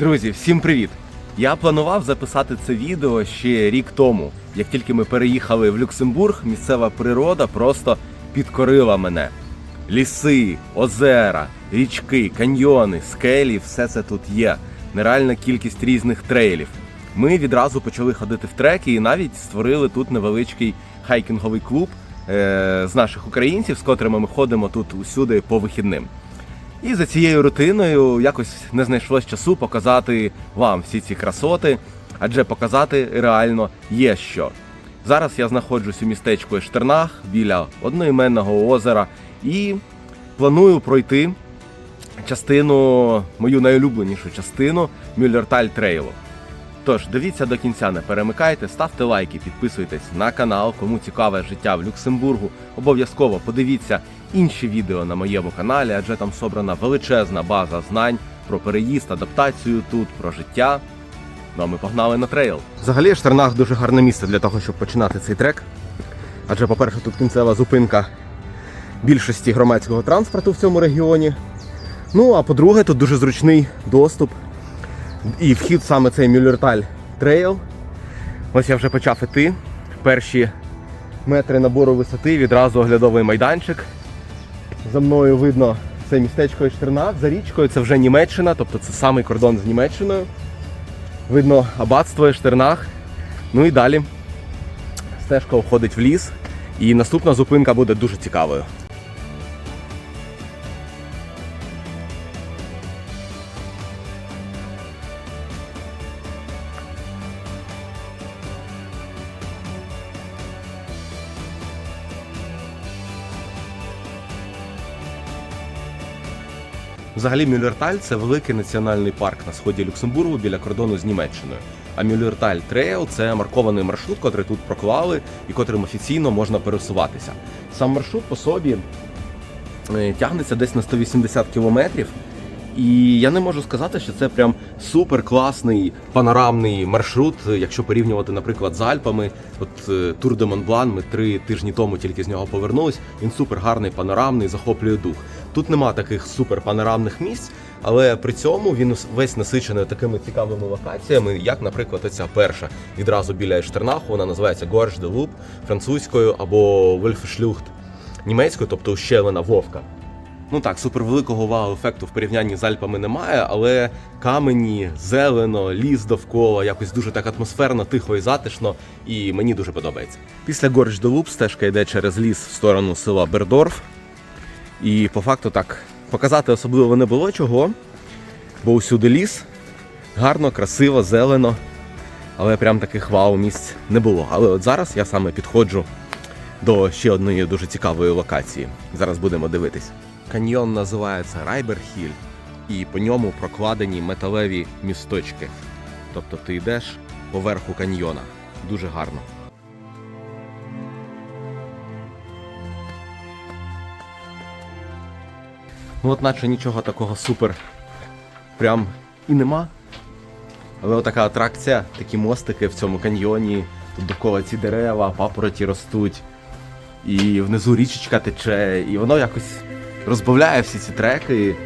Друзі, всім привіт! Я планував записати це відео ще рік тому. Як тільки ми переїхали в Люксембург, місцева природа просто підкорила мене. Ліси, озера, річки, каньйони, скелі все це тут є. Нереальна кількість різних трейлів. Ми відразу почали ходити в треки і навіть створили тут невеличкий хайкінговий клуб е- з наших українців, з котрими ми ходимо тут усюди по вихідним. І за цією рутиною якось не знайшлось часу показати вам всі ці красоти, адже показати реально є що. Зараз я знаходжусь у містечку Ештернах біля одноіменного озера і планую пройти частину, мою найулюбленішу частину Мюллерталь Трейлу. Тож дивіться до кінця, не перемикайте, ставте лайки, підписуйтесь на канал. Кому цікаве життя в Люксембургу, обов'язково подивіться інші відео на моєму каналі, адже там собрана величезна база знань про переїзд, адаптацію тут, про життя. Ну а ми погнали на трейл. Взагалі Штернах дуже гарне місце для того, щоб починати цей трек. Адже, по-перше, тут кінцева зупинка більшості громадського транспорту в цьому регіоні. Ну а по-друге, тут дуже зручний доступ і вхід саме цей Мюллерталь трейл. Ось я вже почав іти. Перші метри набору висоти, відразу оглядовий майданчик. За мною видно це містечко Іштернах. За річкою це вже Німеччина, тобто це самий кордон з Німеччиною. Видно аббатство Іштернах. Ну і далі стежка входить в ліс. І наступна зупинка буде дуже цікавою. Взагалі Мюллерталь це великий національний парк на сході Люксембургу біля кордону з Німеччиною. А Мюллерталь Трейл це маркований маршрут, котрий тут проклали і котрим офіційно можна пересуватися. Сам маршрут по собі е, тягнеться десь на 180 кілометрів. І я не можу сказати, що це прям супер класний панорамний маршрут, якщо порівнювати, наприклад, з Альпами. От е, Тур де Монблан, ми три тижні тому тільки з нього повернулись. Він супер гарний, панорамний, захоплює дух. Тут нема таких супер панорамних місць, але при цьому він весь насичений такими цікавими локаціями, як, наприклад, оця перша відразу біля Ештернаху, вона називається Горш де Луп французькою або Вельфешлюхт німецькою, тобто ущелина Вовка. Ну так, супервеликого вау-ефекту в порівнянні з Альпами немає, але камені, зелено, ліс довкола, якось дуже так атмосферно, тихо і затишно, і мені дуже подобається. Після Горч до Луп стежка йде через ліс в сторону села Бердорф. І по факту так показати особливо не було чого, бо усюди ліс, гарно, красиво, зелено, але прям таких вау місць не було. Але от зараз я саме підходжу до ще одної дуже цікавої локації. Зараз будемо дивитись. Каньйон називається Райберхіль, і по ньому прокладені металеві місточки. Тобто ти йдеш по верху каньйона. Дуже гарно. Ну от наче нічого такого супер прям і нема. Але отака атракція, такі мостики в цьому каньйоні, тут довкола ці дерева, папороті ростуть, і внизу річечка тече, і воно якось розбавляє всі ці треки,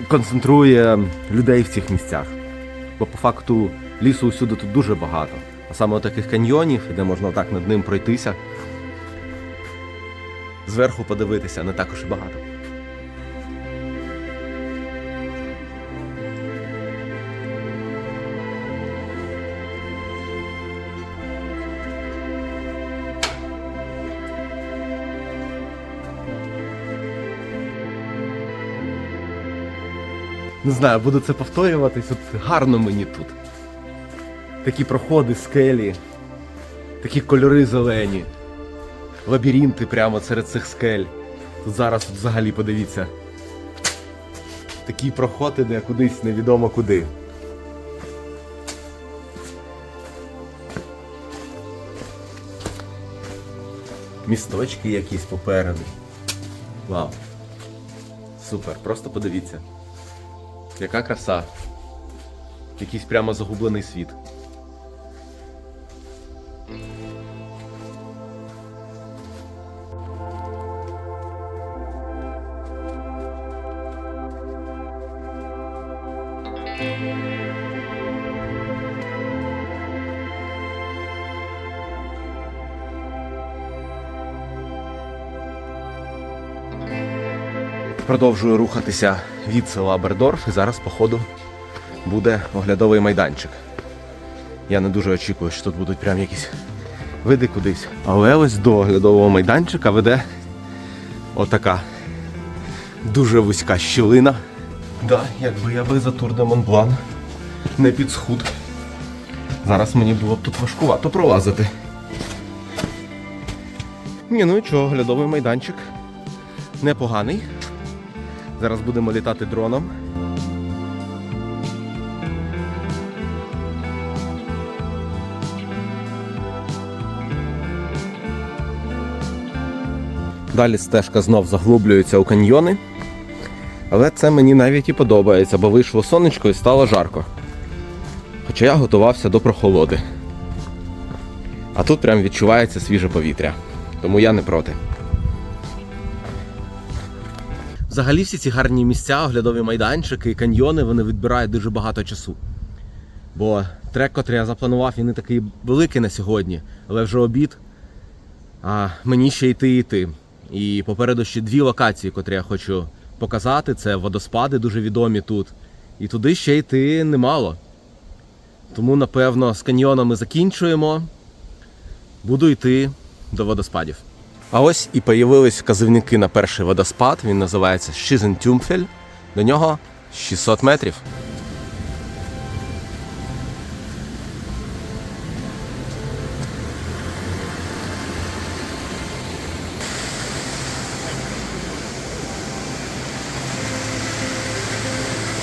і концентрує людей в цих місцях. Бо по факту лісу усюди тут дуже багато. А саме таких каньйонів, де можна так над ним пройтися, зверху подивитися не також і багато. Не знаю, буду це повторюватись, от гарно мені тут. Такі проходи, скелі, такі кольори зелені, лабіринти прямо серед цих скель. Тут зараз взагалі подивіться. Такі проход іде кудись невідомо куди. Місточки якісь попереду. Вау. Супер, просто подивіться. Яка краса. Якийсь прямо загублений світ. Продовжую рухатися від села Бердорф і зараз, походу, буде оглядовий майданчик. Я не дуже очікую, що тут будуть прям якісь види кудись. Але ось до оглядового майданчика веде отака дуже вузька щілина. Да, якби я би за Тур де Монблан не під схуд. Зараз мені було б тут важкувато пролазити. Ні, ну і чого, оглядовий майданчик непоганий. Зараз будемо літати дроном. Далі стежка знов заглублюється у каньйони. Але це мені навіть і подобається, бо вийшло сонечко і стало жарко. Хоча я готувався до прохолоди. А тут прям відчувається свіже повітря. Тому я не проти. Взагалі всі ці гарні місця, оглядові майданчики каньйони, вони відбирають дуже багато часу. Бо трек, котрий я запланував, він не такий великий на сьогодні, але вже обід. А мені ще йти і йти. І попереду ще дві локації, котрі я хочу показати. Це водоспади дуже відомі тут. І туди ще йти немало. Тому, напевно, з каньйонами закінчуємо. Буду йти до водоспадів. А ось і появились вказівники на перший водоспад. Він називається Шізентюмфель. До нього 600 метрів.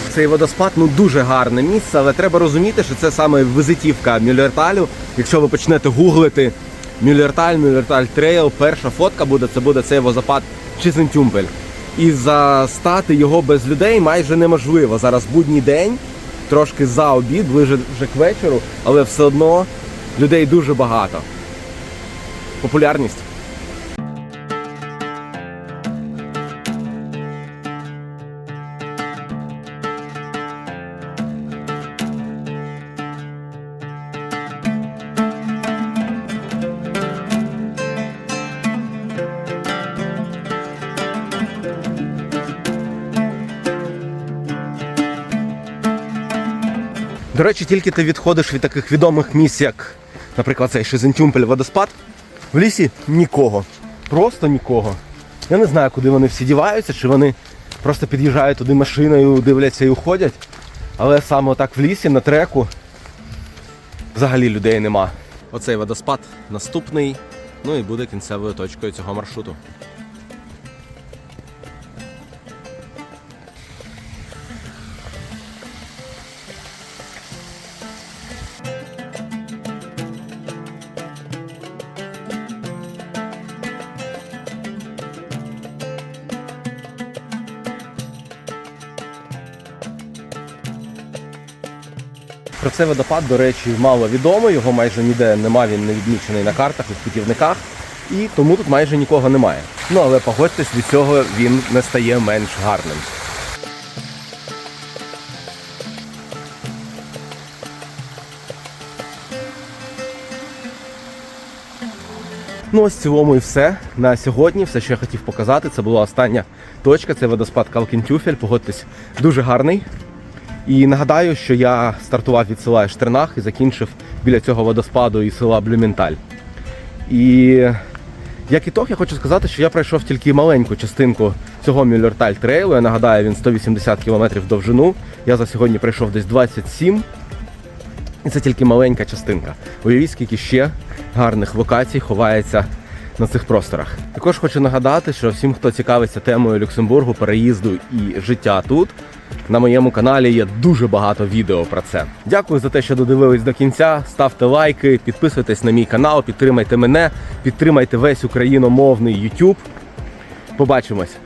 Цей водоспад ну дуже гарне місце, але треба розуміти, що це саме визитівка Мюллерталю. Якщо ви почнете гуглити Мюллерталь, Мюллерталь Трейл, перша фотка буде, це буде цей возопад Чизентюмпель. І застати його без людей майже неможливо. Зараз будній день, трошки за обід, ближе вже к вечору, але все одно людей дуже багато. Популярність. До речі, тільки ти відходиш від таких відомих місць, як, наприклад, цей Шизентюмпель водоспад, в лісі нікого. Просто нікого. Я не знаю, куди вони всі діваються, чи вони просто під'їжджають туди машиною, дивляться і уходять. Але саме так в лісі, на треку, взагалі людей нема. Оцей водоспад наступний, ну і буде кінцевою точкою цього маршруту. Про цей водопад, до речі, мало відомо, його майже ніде нема, він не відмічений на картах і в путівниках, і тому тут майже нікого немає. Ну але погодьтесь, від цього він не стає менш гарним. Ну, ось в цілому і все. На сьогодні все, що я хотів показати, це була остання точка. Це водоспад Калкінтюфель. Погодьтесь, дуже гарний. І нагадаю, що я стартував від села Ештернах і закінчив біля цього водоспаду і села Блюменталь. І як ітог, я хочу сказати, що я пройшов тільки маленьку частинку цього Мюллерталь трейлу. Я нагадаю, він 180 км довжину. Я за сьогодні пройшов десь 27. І це тільки маленька частинка. Уявіть, скільки ще гарних локацій ховається на цих просторах. Також хочу нагадати, що всім, хто цікавиться темою Люксембургу, переїзду і життя тут, на моєму каналі є дуже багато відео про це. Дякую за те, що додивились до кінця. Ставте лайки, підписуйтесь на мій канал, підтримайте мене, підтримайте весь україномовний YouTube. Побачимось!